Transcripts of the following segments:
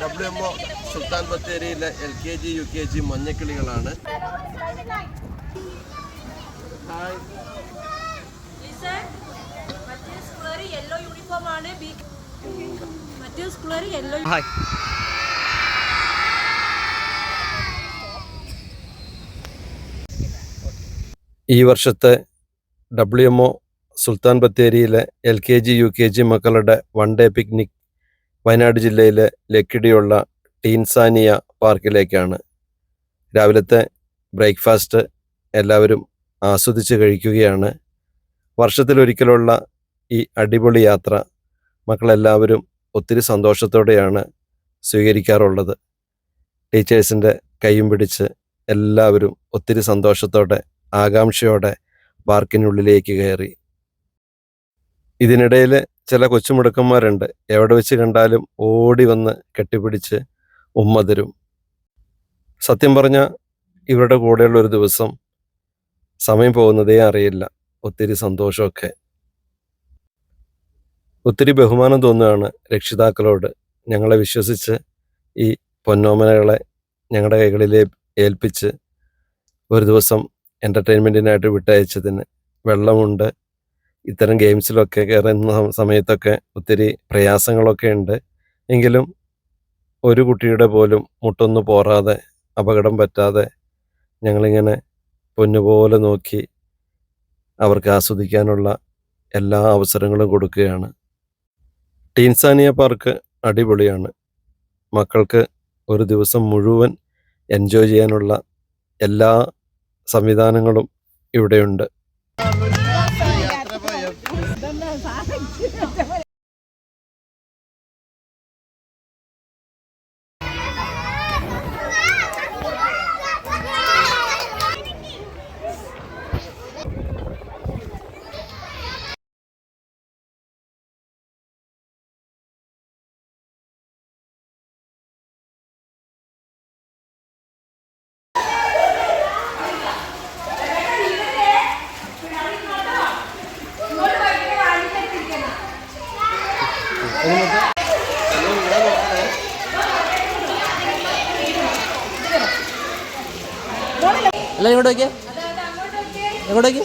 W M O Sultan ബത്തേരിയിലെ L K G U K G മഞ്ഞക്കിളികളാണ്. Hi listen മറ്റേ സ്കൂളുകാർ yellow uniform ആണ്. ബി മറ്റേ സ്കൂളുകാർ യെല്ലോ ഹായ് ഈ വർഷത്തെ W M O Sultan ബത്തേരിയിലെ L K G U K G മക്കളുടെ വൺ ഡേ പിക്നിക് വയനാട് ജില്ലയിലെ ലക്കിടിയുള്ള ടീൻസാനിയ പാർക്കിലേക്കാണ് രാവിലത്തെ ബ്രേക്ക്ഫാസ്റ്റ് എല്ലാവരും ആസ്വദിച്ച് കഴിക്കുകയാണ്. വർഷത്തിലൊരിക്കലുള്ള ഈ അടിപൊളി യാത്ര മക്കളെല്ലാവരും ഒത്തിരി സന്തോഷത്തോടെയാണ് സ്വീകരിക്കാറുള്ളത്. ടീച്ചേഴ്സിന്റെ കൈയും പിടിച്ച് എല്ലാവരും ഒത്തിരി സന്തോഷത്തോടെ ആകാംക്ഷയോടെ പാർക്കിനുള്ളിലേക്ക് കയറി ഇതിനിടയിൽ ചില കൊച്ചുമുടുക്കന്മാരുണ്ട്. എവിടെ വെച്ച് കണ്ടാലും ഓടി വന്ന് കെട്ടിപ്പിടിച്ച് ഉമ്മ തരും. സത്യം പറഞ്ഞ ഇവരുടെ കൂടെയുള്ള ഒരു ദിവസം സമയം പോകുന്നതേ അറിയില്ല. ഒത്തിരി സന്തോഷമൊക്കെ. ഒത്തിരി ബഹുമാനം തോന്നുകയാണ് രക്ഷിതാക്കളോട്. ഞങ്ങളെ വിശ്വസിച്ച് ഈ പൊന്നോമനകളെ ഞങ്ങളുടെ കൈകളിലെ ഏൽപ്പിച്ച് ഒരു ദിവസം എന്റർടൈൻമെന്റിനായിട്ട് വിട്ടയച്ചതിന് വെള്ളമുണ്ട് ഇത്തരം ഗെയിംസിലൊക്കെ കയറുന്ന സമയത്തൊക്കെ ഒത്തിരി പ്രയാസങ്ങളൊക്കെ ഉണ്ട്. എങ്കിലും ഒരു കുട്ടിയുടെ പോലും മുട്ടൊന്നു പോറാതെ അപകടം പറ്റാതെ ഞങ്ങളിങ്ങനെ പൊന്നുപോലെ നോക്കി അവർക്ക് ആസ്വദിക്കാനുള്ള എല്ലാ അവസരങ്ങളും കൊടുക്കുകയാണ്. ടീൻസാനിയ പാർക്ക് അടിപൊളിയാണ്. മക്കൾക്ക് ഒരു ദിവസം മുഴുവൻ എൻജോയ് ചെയ്യാനുള്ള എല്ലാ സംവിധാനങ്ങളും ഇവിടെയുണ്ട്. 等等啥你去 എല്ലാം ഇങ്ങോട്ട് നോക്കിയേ? എങ്ങോട്ട് നോക്കി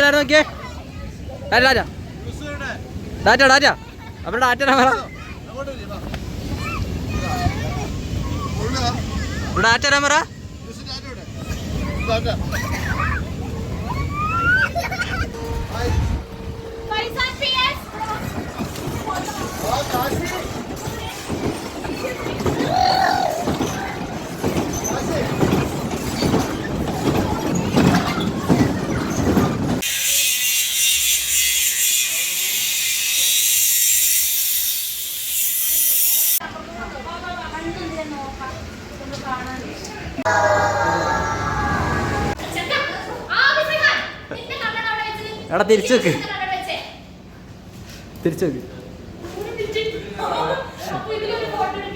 നോക്കിയേ നോക്കിയേ. Data data. ഡാറ്റ ഡാറ്റ അവരുടെ ഡാറ്റ നമ്പർ ഡാറ്റ. നമ്പർ എടാ തിരിച്ചു വെക്ക്. തിരിച്ചു വെക്ക്. Thank you.